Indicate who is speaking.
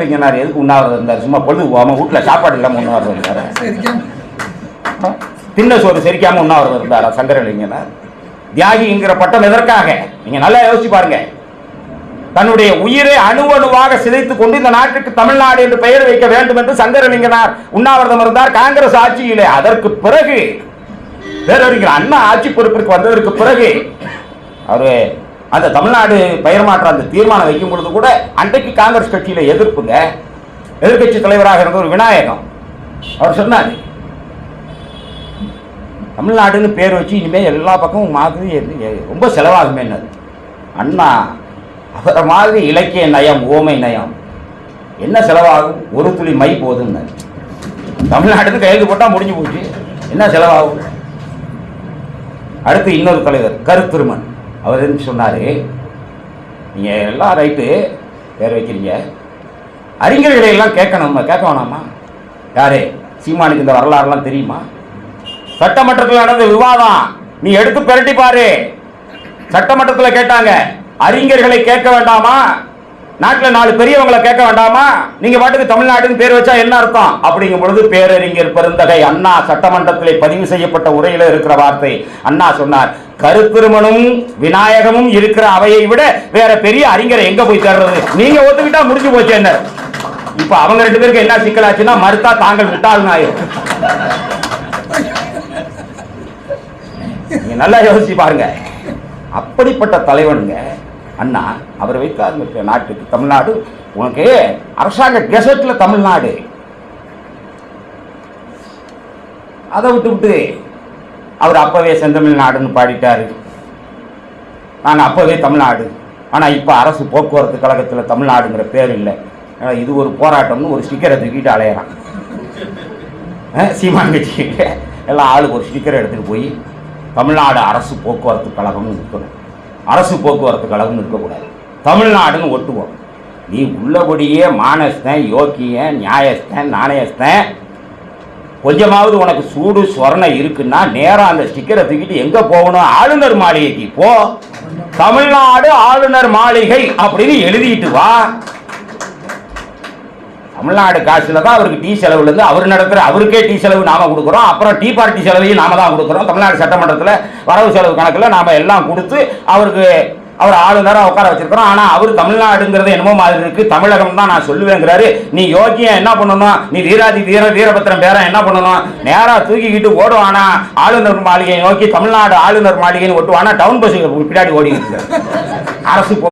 Speaker 1: சங்கரலிங்கனார் எதுக்கு உண்ணாவிரதம் இருந்தார்? சும்மா பொழுது போகாம வீட்டில் சாப்பாடு இல்லாமல் உண்ணாவிரதம் இருந்தார். தின்ன சோறு செரிக்காம உண்ணாவிரதம் இருந்தாரா சங்கரலிங்கனார் தியாகிங்கிற பட்டம் எதற்காக? நீங்க நல்லா யோசிச்சு பாருங்க. தன்னுடைய உயிரை அணுவணுவாக சிதைத்துக் கொண்டு இந்த நாட்டுக்கு தமிழ்நாடு என்று பெயர் வைக்க வேண்டும் என்று சங்கரலிங்கனார் உண்ணாவிரதம் இருந்தார் காங்கிரஸ் ஆட்சியிலே. அதற்கு பிறகு பேரறிஞர் அண்ணா ஆட்சி பொறுப்பிற்கு வந்ததற்கு பிறகு அவரு அந்த தமிழ்நாடு பெயர் மாற்ற அந்த தீர்மானம் வைக்கும் பொழுது கூட அன்றைக்கு காங்கிரஸ் கட்சியில் எதிர்ப்புங்க. எதிர்க்கட்சி தலைவராக இருந்த ஒரு விநாயகம். அவர் சொன்னார் தமிழ்நாடுன்னு பேர் வச்சு இனிமேல் எல்லா பக்கமும் மாதிரி ரொம்ப செலவாகுமே அண்ணா அவரை மாதிரி இலக்கிய நயம் ஓமை நயம் என்ன செலவாகும்? ஒரு துளி மை போதுன்னு தமிழ்நாட்டுக்கு கையெழுத்து போட்டால் முடிஞ்சு போச்சு. என்ன செலவாகும்? அடுத்து இன்னொரு தலைவர் கருத்திருமன். அவர் என்ன சொன்னார் நீங்கள் எல்லாம் ரைட்டு பேர் வைக்கிறீங்க. அறிஞர்களை எல்லாம் கேட்கணும் கேட்க வேணாமா? யாரே? சீமானுக்கு இந்த வரலாறுலாம் தெரியுமா? சட்டமன்றத்தில் நடந்த விவாதம் நீ எடுத்து பிரட்டி பாரு. சட்டமன்றத்தில் கேட்டாங்க அறிஞர்களை கேட்க வேண்டாமா? நாட்டில் நாலு பெரியவங்களை கேட்க வேண்டாமா? நீங்க பாட்டுக்கு தமிழ்நாட்டுக்கு பேர் வச்சா என்ன அர்த்தம்? அப்படிங்கும் பொழுது பேரறிஞர் பெருந்தகை அண்ணா சட்டமன்றத்திலே பதிவு செய்யப்பட்ட உரையில இருக்கிற வார்த்தை. அண்ணா சொன்னார் கருத்திருமனும் விநாயகமும் இருக்கிற அவையை விட வேற பெரிய அறிஞரை எங்க போய் தேடுறது? நீங்க ஒத்துக்கிட்டா முடிஞ்சு போச்சு என்ன? இப்ப அவங்க ரெண்டு பேருக்கு என்ன சிக்கலாச்சுன்னா மறுத்தா தாங்கள் விட்டால் ஆயிரும் நீங்க நல்லா யோசிச்சு பாருங்க. அப்படிப்பட்ட தலைவனுங்க அண்ணா அவர் வைத்தார் நாட்டுக்கு தமிழ்நாடு. உனக்கு அரசாங்க கெசட்டில் தமிழ்நாடு. அதை விட்டு விட்டு அவர் அப்பவே செந்தமிழ்நாடுன்னு பாடிட்டாரு. நாங்கள் அப்பவே தமிழ்நாடு. ஆனால் இப்போ அரசு போக்குவரத்து கழகத்தில் தமிழ்நாடுங்கிற பேர் இல்லை. ஆனால் இது ஒரு போராட்டம்னு ஒரு ஸ்டிக்கரை தூக்கிட்டு அலையிறான். சீமான் கட்சிக்கு எல்லாம் ஆளுக்கு ஒரு ஸ்டிக்கரை எடுத்துகிட்டு போய் தமிழ்நாடு அரசு போக்குவரத்து கழகம்னு இருக்கணும் அரசு போக்குவரத்து கழகம் இருக்கக்கூடாது. தமிழ்நாடுன்னு ஒட்டுவோம். நீ உள்ளபடியே மானஸ்தன் யோக்கியன் நியாயஸ்தன் நாணயஸ்தன். கொஞ்சமாவது உனக்கு சூடு சொரணம் இருக்குன்னா நேராக அந்த ஸ்டிக்கரை தூக்கிட்டு எங்கே போகணும்? ஆளுநர் மாளிகைக்கு போ. தமிழ்நாடு ஆளுநர் மாளிகை அப்படின்னு எழுதிட்டு வா. தமிழ்நாடு காசில் தான் அவருக்கு டீ செலவுலேருந்து அவர் நடத்துகிற அவருக்கே டீ செலவு நாம கொடுக்குறோம். அப்புறம் டீ பார்ட்டி செலவையும் நாம தான் கொடுக்குறோம். தமிழ்நாடு சட்டமன்றத்தில் வரவு செலவு கணக்கில் நாம் எல்லாம் கொடுத்து அவருக்கு அவர் ஆளுநராக உட்கார வச்சிருக்கிறோம். ஆனால் அவர் தமிழ்நாடுங்கிறது என்னமோ மாதிரி இருக்குது தமிழகம் தான் நான் சொல்லுவேங்கிறாரு. நீ யோக்கியம் என்ன பண்ணணும்? நீ வீராதி வீர வீரபத்திரம் பேரன் என்ன பண்ணணும்? நேராக தூக்கிக்கிட்டு ஓடுவானா ஆளுநர் மாளிகையை நோக்கி தமிழ்நாடு ஆளுநர் மாளிகைன்னு ஒட்டுவானா டவுன் பஸ்ஸுக்கு பின்னாடி ஓடி அரசு